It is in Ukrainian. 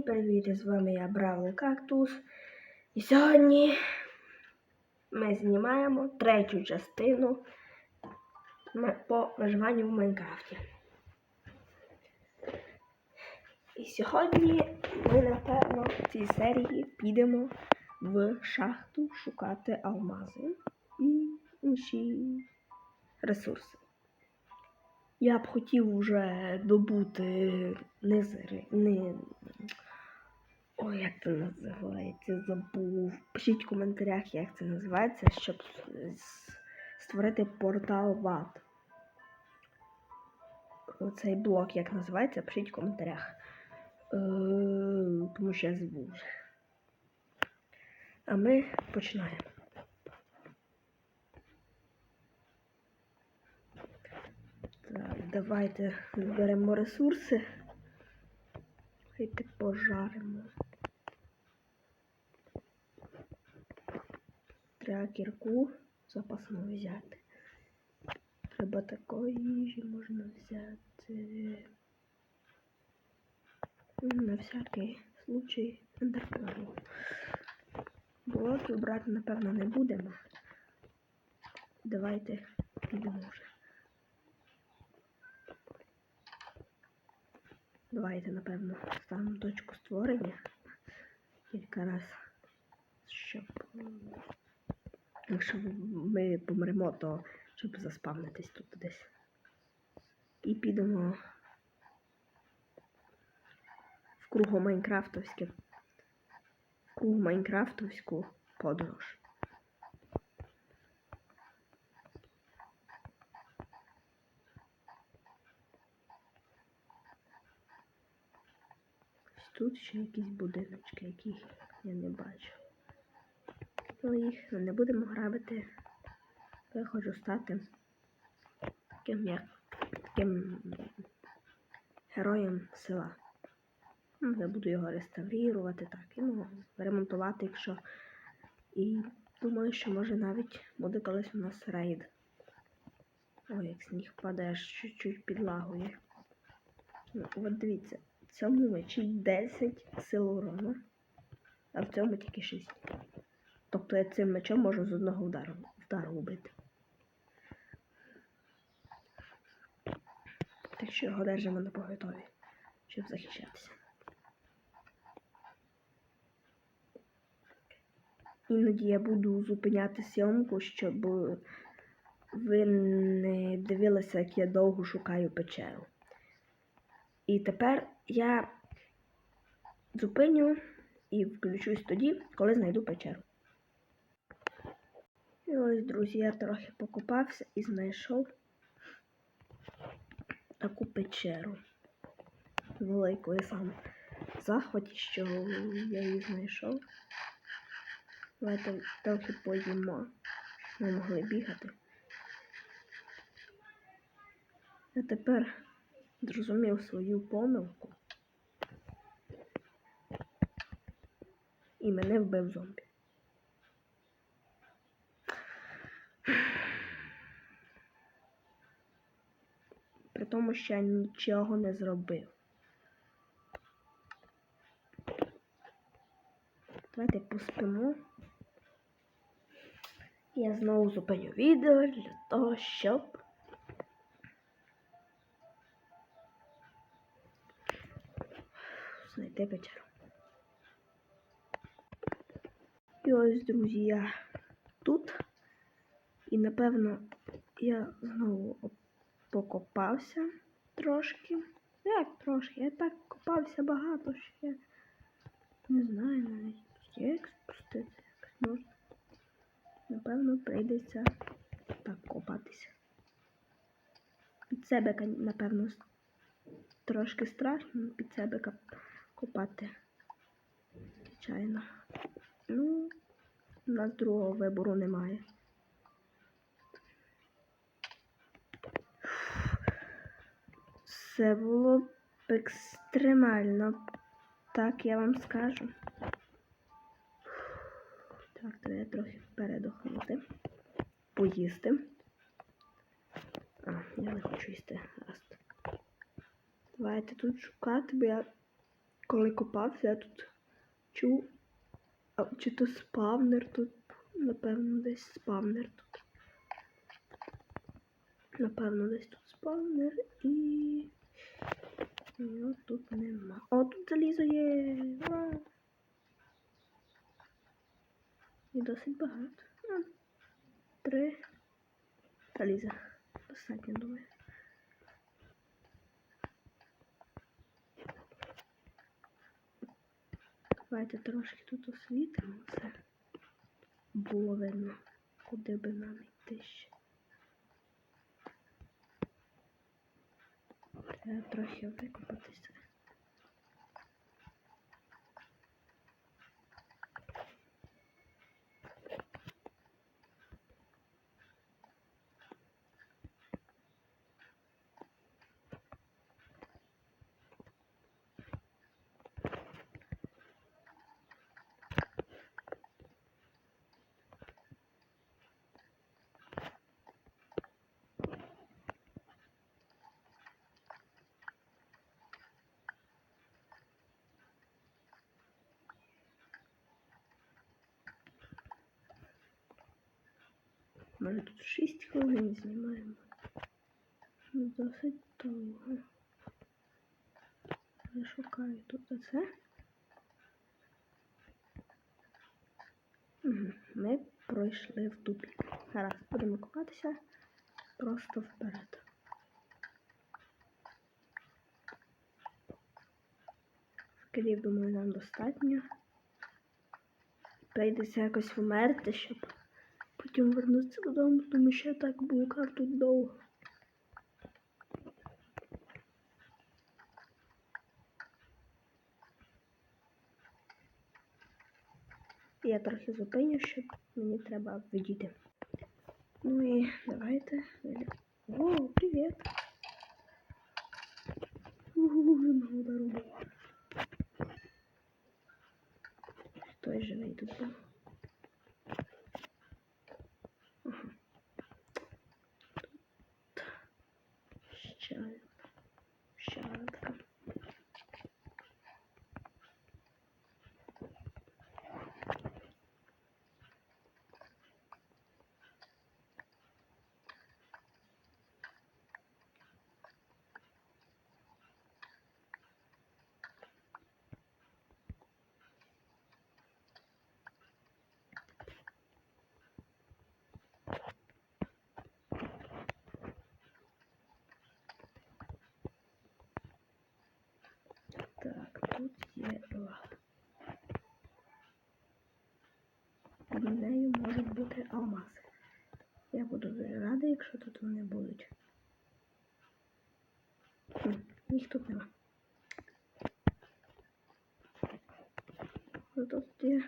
Всім привіт! З вами я Бравлий Кактус. І сьогодні ми знімаємо третю частину по виживанню в Майнкрафті. І сьогодні ми, напевно, в цій серії підемо в шахту шукати алмази і інші ресурси. Я б хотів вже добути не не. Ой, як це називається? Забув. Пишіть в коментарях, як це називається, щоб створити портал в ад. Оцей блок як називається, пишіть в коментарях. Е, тому що я забув. А ми починаємо. Так, давайте зберемо ресурси. Давайте пожаримо. Треба кірку запасну взяти. Треба такої їжі можна взяти. На всякий случай ендерперлу. Болоту брати, напевно, не будемо. Давайте підемо вже. Давайте, напевно, ставимо точку створення кілька раз, щоб якщо ми помремо, то щоб заспавнитись тут десь. І підемо в кругу Майнкрафтовське. Кругу Майнкрафтовську подорож. Тут ще якісь будиночки, яких я не бачу. Ну їх не будемо грабити. Я хочу стати таким як таким героєм села. Ну, я буду його реставрувати, так, і ну, ремонтувати, якщо. І думаю, що може навіть буде колись у нас рейд. Ой, як сніг падає, чуть-чуть підлагує. Ну, от дивіться, в цьому мечі 10 сил урону, а в цьому тільки 6. Тобто я цим мечом можу з одного удару, вдару убити. Так що його держимо на поготові, щоб захищатися. Іноді я буду зупиняти зйомку, щоб ви не дивилися, як я довго шукаю печеру. І тепер я зупиню і включусь тоді, коли знайду печеру. І ось, друзі, я трохи покопався і знайшов таку печеру. Велику я сам в захваті, що я її знайшов. Давайте трохи поїмо. Ми могли бігати. Я тепер зрозумів свою помилку. І мене вбив зомбі. При тому, що я нічого не зробив. Давайте поспимо. Я знову зупиню відео для того, щоб знайти печеру. І ось, друзі, я тут. І напевно я знову покопався трошки. Як трошки? Я так копався багато ще. Не знаю навіть як спустити, як можна. Напевно, прийдеться так копатися. Під себе, напевно, трошки страшно під себе копати. Звичайно. Ну, у нас другого вибору немає. Це було б екстремально, так я вам скажу. Так, треба трохи передохнути, поїсти. А, я не хочу їсти. Раз. Давайте тут шукати, бо я коли копався, я тут чув, а, чи то спавнер тут, напевно, десь спавнер тут. Напевно, десь тут спавнер і. Нема. О, тут залізо є. Ура! І досить багато. Ну, Три заліза. Достатньо, думаю. Давайте трошки тут освітимо все. Було видно, куди би нам йти ще. Треба трохи викопатися. Може тут 6 хвилин знімаємо. Ну, Досить довго. Я шукаю тут оце. Ми пройшли в тупік. Гаразд, будемо купатися просто вперед. Скелів, думаю, нам достатньо. Прийдеться якось вмерти, щоб потім вернутися додому, тому що я так блукав тут довго. Я трохи зупиню, щоб мені треба відійти. Ну і давайте. О, привіт! Угу, знову дорогу. Хтось живий тут був. Нею можуть бути алмази. Я буду дуже радий, якщо тут вони будуть. Хм, їх тут нема. Тут є